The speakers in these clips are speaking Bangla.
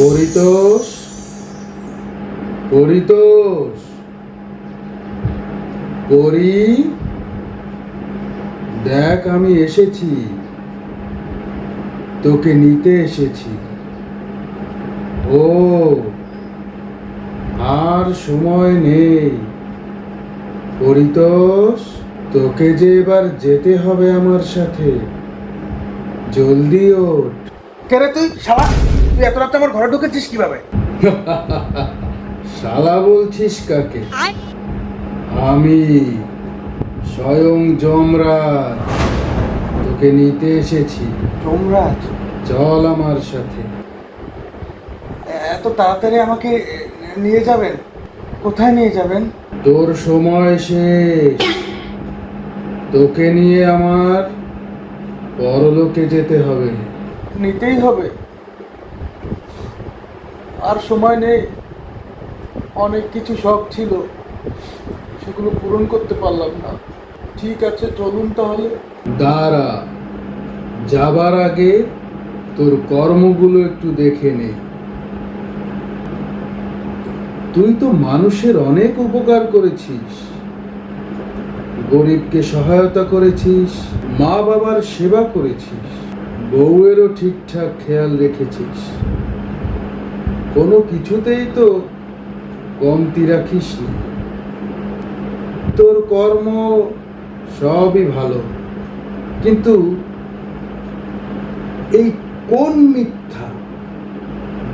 পরিতোষ পরিতোষ, পরি, দেখ আমি এসেছি, তোকে নিতে এসেছি। ও, আর সময় নেই। পরিতোষ, তোকে যে এবার যেতে হবে আমার সাথে, জলদি ওঠ। কেরে তুই, শালা? তুই এত রাতে আমার ঘরে ঢুকেছিস কীভাবে? শালা বলছিস কাকে? আমি স্বয়ং যমরাজ। তোকে নিতে এসেছি। যমরাজ? চল আমার সাথে। এত তাড়াতাড়ি আমাকে নিয়ে যাবেন? কোথায় নিয়ে যাবেন? তোর সময় শেষ। তোকে নিয়ে আমার পরলোকে যেতে হবে। নিতেই হবে। আর সময় নেই। অনেক কিছু শখ ছিল। সেগুলো পূরণ করতে পারলাম না। ঠিক আছে, চলুন তাহলে। দাঁড়া। যাবার আগে তোর কর্মগুলো একটু দেখে নে। তুই তো মানুষের অনেক উপকার করেছিস। গরিবকে সহায়তা করেছিস। মা বাবার সেবা করেছিস। বউয়েরও ঠিকঠাক খেয়াল রেখেছিস। কোনো কিছুতেই তো কমতি রাখিস নি। তোর কর্ম সবই ভালো, কিন্তু এই কোন মিথ্যা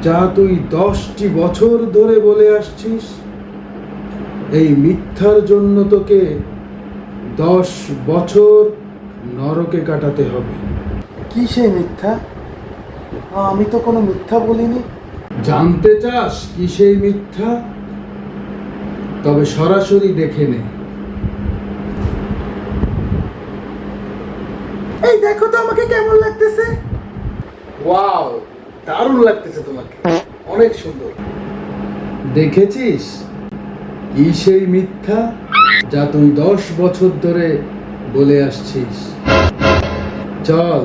যা তুই দশটি বছর ধরে বলে আসছিস, এই মিথ্যার জন্য তোকে দশ বছর নরকে কাটাতে হবে। কি সেই মিথ্যা? আমি তো কোনো মিথ্যা বলিনি। জানতে চাস কি সেই মিথ্যা? তবে সরাসরি দেখে নে। এই দেখো তো আমাকে কেমন লাগতেছে। ওয়াও দারুণ লাগতেছে তোমাকে। অনেক সুন্দর। দেখেছিস? কি সেই মিথ্যা যা তুই দশ বছর ধরে বলে আসছিস? চল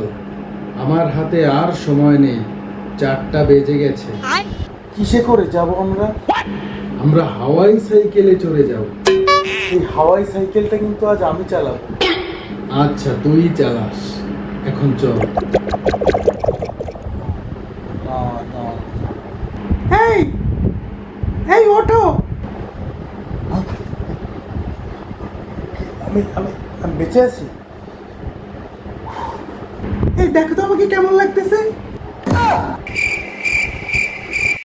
আমার হাতে আর সময় নেই। চারটা বেজে গেছে। কিসে করে যাব আমরা? আমরা হাওয়াই সাইকেলে চড়ে যাব। এই হাওয়াই সাইকেলটা কিন্তু আজ আমি চালাবো। আচ্ছা তুই চালাস। এখন চল। এই এই ওঠো। আমি আমি আমি বেঁচে আছি। এই দেখো তো আমাকে কেমন লাগতেছে।